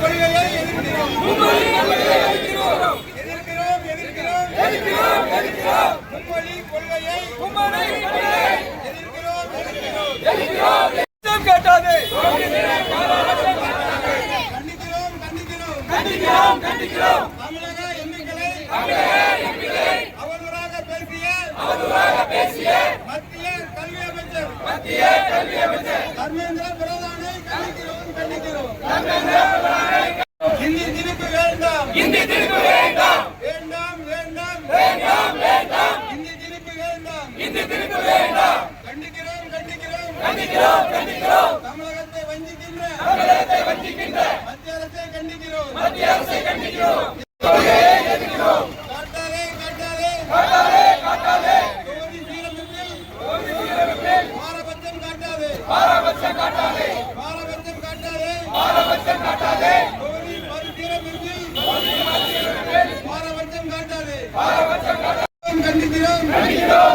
கொள்கையை எதிர்க்கிறோம். எதிர்க்கிறோம் எதிர்க்கிறோம். கண்டிக்கிறோம் கண்டிக்கிறோம். பேசிய மத்திய கல்வி அமைச்சர் மத்திய கல்வி அமைச்சர் தர்மேந்திர திரும்ப வேண்டாம் வேண்டாம் வேண்டாம். வேண்டாம் வேண்டாம் இந்தி திணிப்பு வேண்டாம். இந்தி திரும்ப வேண்டாம். கண்டிக்கிறோம் கண்டிக்கிறோம். கண்டிக்கிறோம் கண்டிக்கிறோம். தமிழகத்தை வஞ்சிக்கின்ற தமிழகத்தை வஞ்சிக்கின்ற மத்திய அரசை கண்டிக்கிறோம். மத்திய அரசை கண்டிக்கிறோம். Viva!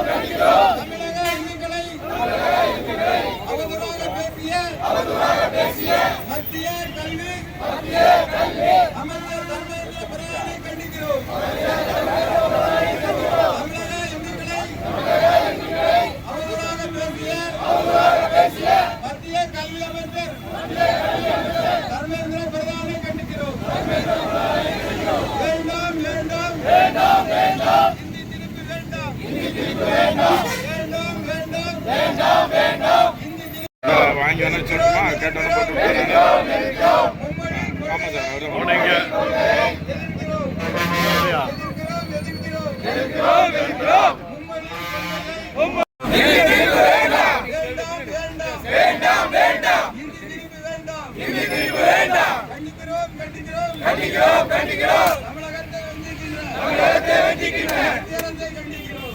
வாங்கி வேணா வச்சுருக்கோமா கேட்டாலும் போட்டு ஆமாம் சார் அவர் வேண்டாம் கண்டிக்கிறோம் தமிழகத்தை வஞ்சிக்கின்ற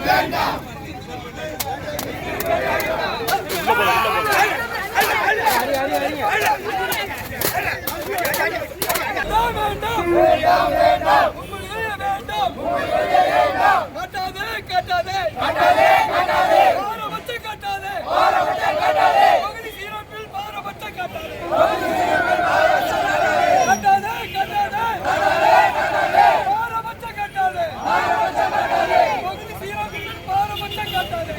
வேண்டாம் வேண்டாம் வேண்டாம் வேண்டாம் வேண்டாம் வேண்டாம் உண்மையிலேயே வேண்டாம் உண்மையிலேயே வேண்டாம் காட்டாதே காட்டாதே காட்டாதே காட்டாதே பாரபட்சம் காட்டாதே பாரபட்சம் காட்டாதே பகுதி சீரமைப்பில் பாரபட்சம் காட்டாதே பகுதி சீரமைப்பில் பாரபட்சம் காட்டாதே காட்டாதே காட்டாதே காட்டாதே பாரபட்சம் காட்டாதே பாரபட்சம் காட்டாதே பகுதி சீரமைப்பில் பாரபட்சம் காட்டாதே